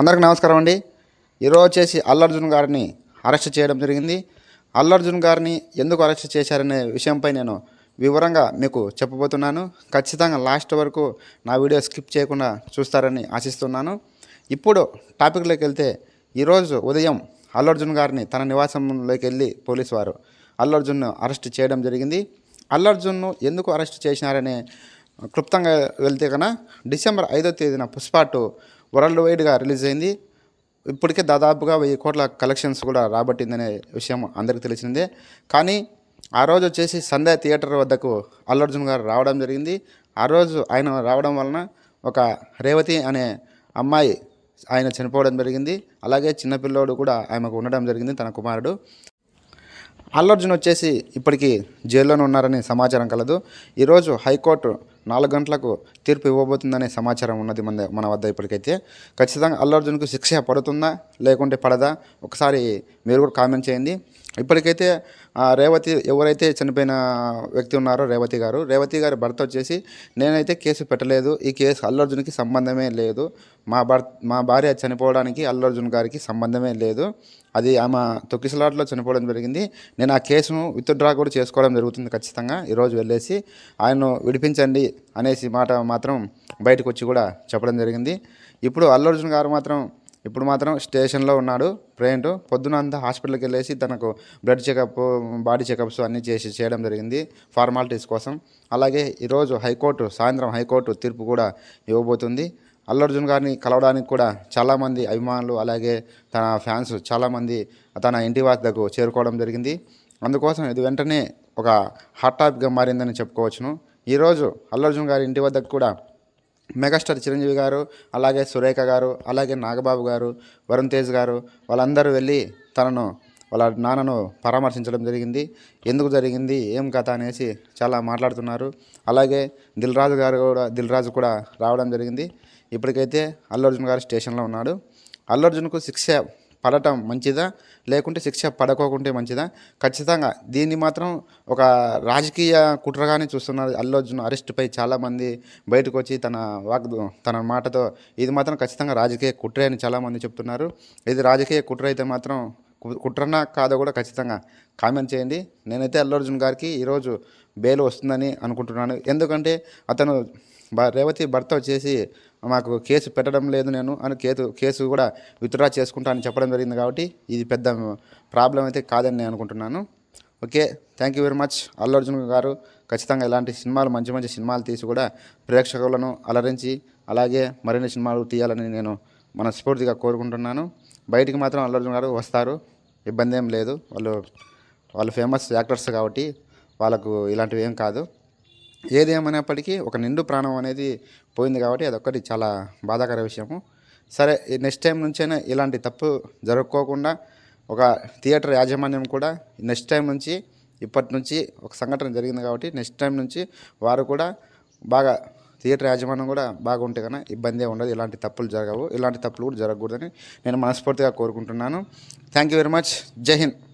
అందరికీ నమస్కారం అండి. ఈరోజు వచ్చేసి అల్లర్జున్ గారిని అరెస్ట్ చేయడం జరిగింది. అల్లర్జున్ గారిని ఎందుకు అరెస్ట్ చేశారనే విషయంపై నేను వివరంగా మీకు చెప్పబోతున్నాను. ఖచ్చితంగా లాస్ట్ వరకు నా వీడియో స్కిప్ చేయకుండా చూస్తారని ఆశిస్తున్నాను. ఇప్పుడు టాపిక్లోకి వెళ్తే ఈరోజు ఉదయం అల్లర్జున్ గారిని తన నివాసంలోకి వెళ్ళి పోలీసు వారు అల్లర్జున్ను అరెస్ట్ చేయడం జరిగింది. అల్లర్జున్ను ఎందుకు అరెస్ట్ చేసినారనే క్లుప్తంగా వెళ్తే కన్నా డిసెంబర్ ఐదో తేదీన పుష్పాటు వరల్డ్ వైడ్గా రిలీజ్ అయింది. ఇప్పటికే దాదాపుగా వెయ్యి కోట్ల కలెక్షన్స్ కూడా రాబట్టిందనే విషయం అందరికీ తెలిసిందే. కానీ ఆ రోజు వచ్చేసి సంధ్య థియేటర్ వద్దకు అల్లర్జున్ గారు రావడం జరిగింది. ఆ రోజు ఆయన రావడం వలన ఒక రేవతి అనే అమ్మాయి ఆయన చనిపోవడం జరిగింది. అలాగే చిన్నపిల్లోడు కూడా ఆమెకు ఉండడం జరిగింది తన కుమారుడు. అల్లర్జున్ వచ్చేసి ఇప్పటికీ జైల్లోనే ఉన్నారని సమాచారం కలదు. ఈరోజు హైకోర్టు నాలుగు గంటలకు తీర్పు ఇవ్వబోతుందనే సమాచారం ఉన్నది మన మన వద్ద ఇప్పటికైతే. ఖచ్చితంగా అల్లు అర్జున్కు శిక్ష పడుతుందా లేకుంటే పడదా? ఒకసారి మీరు కూడా కామెంట్ చేయండి. ఇప్పటికైతే ఆ రేవతి ఎవరైతే చనిపోయిన వ్యక్తి ఉన్నారో రేవతి గారు రేవతి గారి భర్త వచ్చేసి నేనైతే కేసు పెట్టలేదు. ఈ కేసు అల్లర్జున్కి సంబంధమే లేదు. మా భర్త మా భార్య చనిపోవడానికి అల్లర్జున్ గారికి సంబంధమే లేదు. అది ఆమె తొక్కిసలాట్లో చనిపోవడం జరిగింది. నేను ఆ కేసును విత్డ్రా కూడా చేసుకోవడం జరుగుతుంది ఖచ్చితంగా. ఈరోజు వెళ్ళేసి ఆయన్ను విడిపించండి అనేసి మాట మాత్రం బయటకు వచ్చి కూడా చెప్పడం జరిగింది. ఇప్పుడు అల్లర్జున్ గారు మాత్రం ఇప్పుడు మాత్రం స్టేషన్లో ఉన్నాడు ప్రేంట్. పొద్దున అంతా హాస్పిటల్కి వెళ్ళేసి తనకు బ్లడ్ చెకప్ బాడీ చెకప్స్ అన్నీ చేసి చేయడం జరిగింది ఫార్మాలిటీస్ కోసం. అలాగే ఈరోజు హైకోర్టు సాయంత్రం హైకోర్టు తీర్పు కూడా ఇవ్వబోతుంది. అల్లర్జున్ గారిని కలవడానికి కూడా చాలామంది అభిమానులు అలాగే తన ఫ్యాన్స్ చాలామంది తన ఇంటి వద్దకు చేరుకోవడం జరిగింది. అందుకోసం ఇది వెంటనే ఒక హాట్ టాపిక్గా మారిందని చెప్పుకోవచ్చును. ఈరోజు అల్లర్జున్ గారి ఇంటి వద్దకు కూడా మెగాస్టార్ చిరంజీవి గారు అలాగే సురేఖ గారు అలాగే నాగబాబు గారు వరుణ్ తేజ్ గారు వాళ్ళందరూ వెళ్ళి తనను వాళ్ళ నాన్నను పరామర్శించడం జరిగింది. ఎందుకు జరిగింది? ఏం కథ అనేసి చాలా మాట్లాడుతున్నారు. అలాగే దిల్ రాజు గారు కూడా దిల్ రాజు కూడా రావడం జరిగింది. ఇప్పటికైతే అల్లు అర్జున్ గారు స్టేషన్లో ఉన్నాడు. అల్లు అర్జున్కు శిక్ష పడటం మంచిదా? లేకుంటే శిక్ష పడకోకుంటే మంచిదా? ఖచ్చితంగా. దీన్ని మాత్రం ఒక రాజకీయ కుట్రగానే చూస్తున్నారు అల్లు అర్జున్. అరెస్ట్పై చాలామంది బయటకు వచ్చి తన వాక్ తన మాటతో ఇది మాత్రం ఖచ్చితంగా రాజకీయ కుట్ర అని చాలామంది చెప్తున్నారు. ఇది రాజకీయ కుట్ర అయితే మాత్రం కుట్రనా కాదో కూడా ఖచ్చితంగా కామెంట్ చేయండి. నేనైతే అల్లు అర్జున్ గారికి ఈరోజు బెయిల్ వస్తుందని అనుకుంటున్నాను. ఎందుకంటే అతను రేవతి భర్త వచ్చేసి మాకు కేసు పెట్టడం లేదు నేను అని కేసు కేసు కూడా విత్డ్రా చేసుకుంటా అని చెప్పడం జరిగింది కాబట్టి ఇది పెద్ద ప్రాబ్లం అయితే కాదని నేను అనుకుంటున్నాను. Okay thank you very much Allu Arjun garu ఖచ్చితంగా ఇలాంటి సినిమాలు మంచి మంచి సినిమాలు తీసి కూడా ప్రేక్షకులను అలరించి అలాగే మరిన్ని సినిమాలు తీయాలని నేను మనస్ఫూర్తిగా కోరుకుంటున్నాను. బయటికి మాత్రం అల్లు అర్జున్ గారు వస్తారు ఇబ్బంది ఏం లేదు. వాళ్ళు వాళ్ళు ఫేమస్ యాక్టర్స్ కాబట్టి వాళ్ళకు ఇలాంటివి ఏం కాదు. ఏది ఒక నిండు ప్రాణం అనేది పోయింది కాబట్టి అదొక్కటి చాలా బాధాకర విషయము. సరే నెక్స్ట్ టైం నుంచైనా ఇలాంటి తప్పు జరుపుకోకుండా ఒక థియేటర్ యాజమాన్యం కూడా నెక్స్ట్ టైం నుంచి ఇప్పటి నుంచి ఒక సంఘటన జరిగింది కాబట్టి నెక్స్ట్ టైం నుంచి వారు కూడా బాగా థియేటర్ యాజమాన్యం కూడా బాగుంటే కన్నా ఇబ్బంది ఉండదు. ఇలాంటి తప్పులు జరగవు. ఇలాంటి తప్పులు కూడా జరగకూడదని నేను మనస్ఫూర్తిగా కోరుకుంటున్నాను. Thank you very much. Jai Hind.